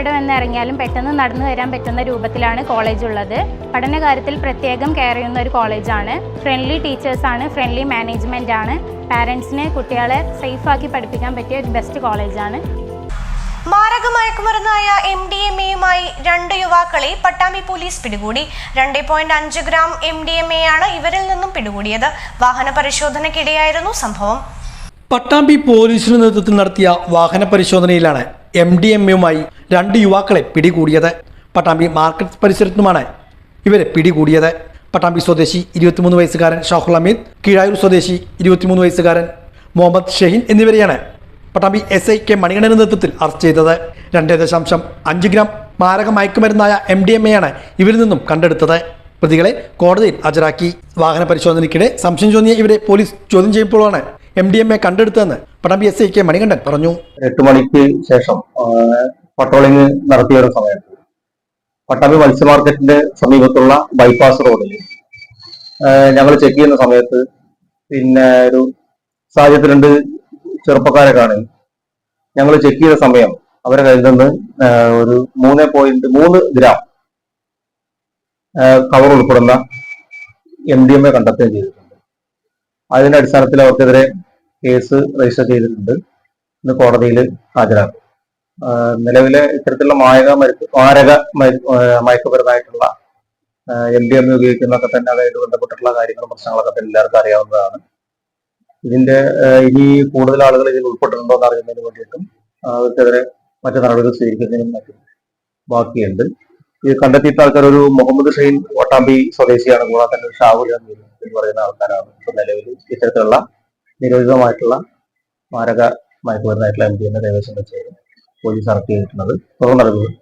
എവിടെ വന്ന് ഇറങ്ങിയാലും പെട്ടെന്ന് നടന്നു വരാൻ പറ്റുന്ന രൂപത്തിലാണ് കോളേജ് ഉള്ളത്. പഠനകാര്യത്തിൽ പ്രത്യേകം കെയർ ചെയ്യുന്ന ഒരു കോളേജാണ് ഫ്രണ്ട്ലി ടീച്ചേഴ്സാണ് ഫ്രണ്ട്ലി മാനേജ്മെന്റ് ആണ്. പാരൻസിനെ കുട്ടികളെ സേഫാക്കി പഠിപ്പിക്കാൻ പറ്റിയ ഒരു ബെസ്റ്റ് കോളേജാണ് മാരക മയക്കുമരുന്നായ എം ഡി എം എയുമായി രണ്ട് യുവാക്കളെ പട്ടാമ്പി പോലീസ് പിടികൂടി. രണ്ട് പോയിന്റ് അഞ്ച് gram M D M A ആണ് ഇവരിൽ നിന്നും പിടികൂടിയത്. വാഹന പരിശോധനയ്ക്കിടെയായിരുന്നു സംഭവം. പട്ടാമ്പി പോലീസിന് നേതൃത്വത്തിൽ നടത്തിയ വാഹന പരിശോധനയിലാണ് എം ഡി എം രണ്ട് യുവാക്കളെ പിടികൂടിയത്. പട്ടാമ്പി മാർക്കറ്റ് പരിസരത്തുമാണ് ഇവരെ പിടികൂടിയത്. പട്ടാമ്പി സ്വദേശി ഇരുപത്തിമൂന്ന് വയസ്സുകാരൻ ഷാഹുൽ അമീദ് കീഴായൂർ സ്വദേശി ഇരുപത്തിമൂന്ന് വയസ്സുകാരൻ മുഹമ്മദ് ഷഹീൻ എന്നിവരെയാണ് പട്ടാമ്പി എസ് ഐ കെ മണികണ്ഠന്റെ നേതൃത്വത്തിൽ അറസ്റ്റ് ചെയ്തത്. രണ്ട് ദശാംശം അഞ്ച് ഗ്രാം മാരക മയക്കുമരുന്നായ എം ഡി എം ഇവരിൽ നിന്നും കണ്ടെടുത്തത്. പ്രതികളെ കോടതിയിൽ ഹാജരാക്കി. വാഹന പരിശോധനയ്ക്കിടെ സംശയം ചോദ്യം ഇവരെ പോലീസ് ചോദ്യം ചെയ്യുമ്പോഴാണ് M D M A കണ്ടെടുത്തതെന്ന് Pattambi S I K Manikandan പറഞ്ഞു. എട്ട് മണിക്ക് ശേഷം പട്രോളിംഗ് നടത്തിയ ഒരു സമയത്ത്. പട്ടാമ്പി മത്സ്യ മാർക്കറ്റിന്റെ സമീപത്തുള്ള ബൈപ്പാസ് റോഡിൽ ഞങ്ങൾ ചെക്ക് ചെയ്യുന്ന സമയത്ത് പിന്നെ ഒരു സാഹചര്യത്തിൽ രണ്ട് ചെറുപ്പക്കാരെ കാണും. ഞങ്ങൾ ചെക്ക് ചെയ്ത സമയം അവരെ കയ്യിൽ നിന്ന് ഒരു മൂന്ന് പോയിന്റ് മൂന്ന് ഗ്രാം കവർ ഉൾപ്പെടുന്ന എം ഡി എം എ കണ്ടെത്തുകയും ചെയ്തിട്ടുണ്ട്. അതിന്റെ അടിസ്ഥാനത്തിൽ അവർക്കെതിരെ കേസ് രജിസ്റ്റർ ചെയ്തിട്ടുണ്ട്. ഇന്ന് കോടതിയിൽ ഹാജരാക്കും. നിലവിലെ ഇത്തരത്തിലുള്ള മരുന്ന് മാരക മയക്കുപരമായിട്ടുള്ള എം ഡി എം ഉപയോഗിക്കുന്നതൊക്കെ തന്നെ അതായത് ബന്ധപ്പെട്ടിട്ടുള്ള കാര്യങ്ങളും പ്രശ്നങ്ങളൊക്കെ തന്നെ എല്ലാവർക്കും അറിയാവുന്നതാണ്. ഇതിന്റെ ഇനി കൂടുതൽ ആളുകൾ ഇതിൽ ഉൾപ്പെട്ടിട്ടുണ്ടോ എന്ന് അറിയുന്നതിന് വേണ്ടിയിട്ടും അവർക്കെതിരെ മറ്റു നടപടികൾ സ്വീകരിക്കുന്നതിനും മറ്റും ബാക്കിയുണ്ട്. ഇത് കണ്ടെത്തിയിട്ട് ആൾക്കാർ ഒരു മുഹമ്മദ് ഷെയ്ൻ വട്ടാമ്പി സ്വദേശിയാണ് കൂടാതെ തന്നെ ഷാഹുൽ എന്ന് പറയുന്ന ആൾക്കാരാണ്. ഇപ്പൊ നിലവിൽ ഇത്തരത്തിലുള്ള നിരോധിതമായിട്ടുള്ള മാരക മയക്കുമരുന്നായിട്ടുള്ള എം ഡി എന്നെ കൈവശം വെച്ച് പോലീസ് ചെയ്തിട്ടുള്ളത്. തുടർ നടപടികൾ